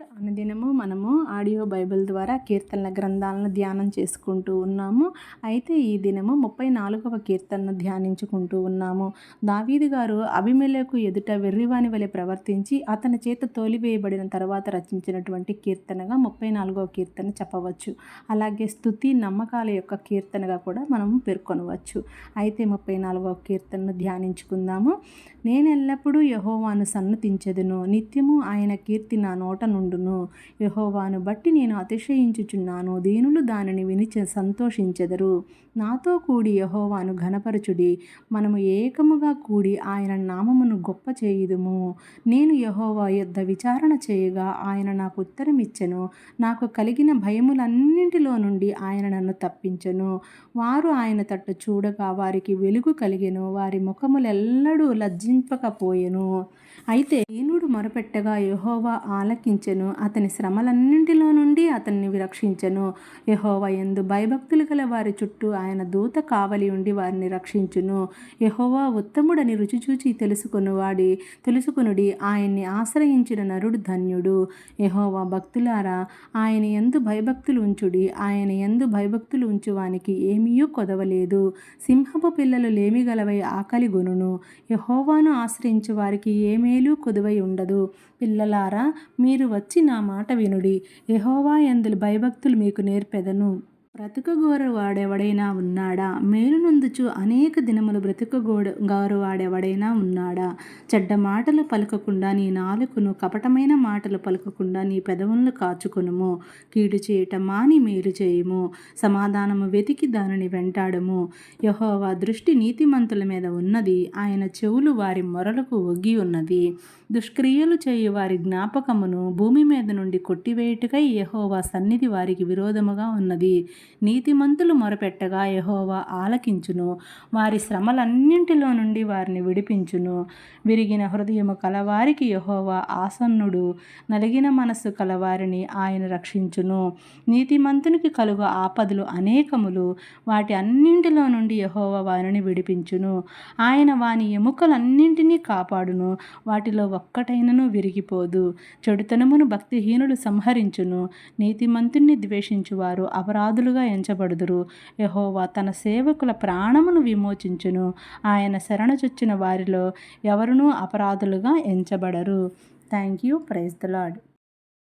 అనుదినము మనము audio Bible ద్వారా కీర్తనల గ్రంథాలను ధ్యానం చేసుకుంటూ ఉన్నాము. అయితే ఈ దినము ముప్పై నాలుగవ కీర్తనను ధ్యానించుకుంటూ ఉన్నాము. దావీదు గారు అభిమేలకు ఎదుట వెర్రివాని వలె ప్రవర్తించి అతని చేత తోలివేయబడిన తర్వాత రచించినటువంటి కీర్తనగా ముప్పై నాలుగవ కీర్తన చెప్పవచ్చు. అలాగే స్థుతి నమ్మకాల యొక్క కీర్తనగా కూడా మనము పేర్కొనవచ్చు. అయితే ముప్పై నాలుగవ కీర్తనను ధ్యానించుకుందాము. నేను ఎల్లప్పుడూ యహోవాను సన్నతించదును. నిత్యము ఆయన కీర్తి నా నోట నుండి ఉండును యహోవాను బట్టి నేను అతిశయించుచున్నాను. దీనులు దానిని విని సంతోషించెదరు. నాతో కూడి యహోవాను ఘనపరచుడి. మనము ఏకముగా కూడి ఆయన నామమును గొప్ప చేయుదుము. నేను యహోవా యొద్ద విచారణ చేయగా ఆయన నాకు ఉత్తరం ఇచ్చెను నాకు కలిగిన భయములన్నింటిలో నుండి ఆయన నన్ను తప్పించెను. వారు ఆయన తట్టు చూడగా వారికి వెలుగు కలిగెను. వారి ముఖములెల్లడూ లజ్జింపకపోయెను. అయితే దీనుడు మొరపెట్టగా యహోవా ఆలకించెను అతని శ్రమలన్నింటిలో నుండి అతన్ని రక్షించెను యహోవా ఎందు భయభక్తులు గల వారి చుట్టూ ఆయన దూత కావలి ఉండి వారిని రక్షించును. యహోవా ఉత్తముడని రుచి చూచి తెలుసుకొనువాడి తెలుసుకునుడి ఆయన్ని ఆశ్రయించిన నరుడు ధన్యుడు. యహోవా భక్తులారా ఆయన ఎందు భయభక్తులు ఉంచుడి ఆయన ఎందు భయభక్తులు ఉంచువానికి ఏమీయూ కొదవలేదు. సింహపు పిల్లలు లేమిగలవై ఆకలి గొనును. యహోవాను ఆశ్రయించు వారికి ఏ మేలు కొదువై ఉండదు. పిల్లలారా మీరు వచ్చి నా మాట వినుడి. ఎహోవా ఎందులు భయభక్తులు మీకు నేర్పెదను. బ్రతుకగోరు వాడెవడైనా ఉన్నాడా? మేలునందుచు అనేక దినములు బ్రతుకగోడు గారు వాడెవడైనా ఉన్నాడా? చెడ్డ మాటలు పలకకుండా నీ నాలుకను కపటమైన మాటలు పలకకుండా నీ పెదవులను కాచుకొనుము. కీడు చేయటం మాని మేలు చేయుము. సమాధానము వెతికి దానిని వెంటాడము. యహోవా దృష్టి నీతిమంతుల మీద ఉన్నది. ఆయన చెవులు వారి మొరలకు ఒగ్గి ఉన్నది. దుష్క్రియలు చేయు వారి జ్ఞాపకమును భూమి మీద నుండి కొట్టివేయుటకై యహోవా సన్నిధి వారికి విరోధముగా ఉన్నది. నీతిమంతులు మొరపెట్టగా యహోవా ఆలకించును. వారి శ్రమలన్నింటిలో నుండి వారిని విడిపించును. విరిగిన హృదయము కలవారికి యహోవా ఆసన్నుడు. నలిగిన మనస్సు కలవారిని ఆయన రక్షించును. నీతిమంతునికి కలుగు ఆపదలు అనేకములు. వాటి అన్నింటిలో నుండి యహోవా వారిని విడిపించును. ఆయన వాని ఎముకలన్నింటినీ కాపాడును. వాటిలో ఒక్కటైనను విరిగిపోదు. చెడుతనమును భక్తిహీనులు సంహరించును. నీతిమంతుణ్ణి ద్వేషించువారు. అపరాధులుగా ఎంచబడుదురు. యహోవా తన సేవకుల ప్రాణమును విమోచించును. ఆయన శరణచొచ్చిన వారిలో ఎవరునూ అపరాధులుగా ఎంచబడరు. Thank you praise the lord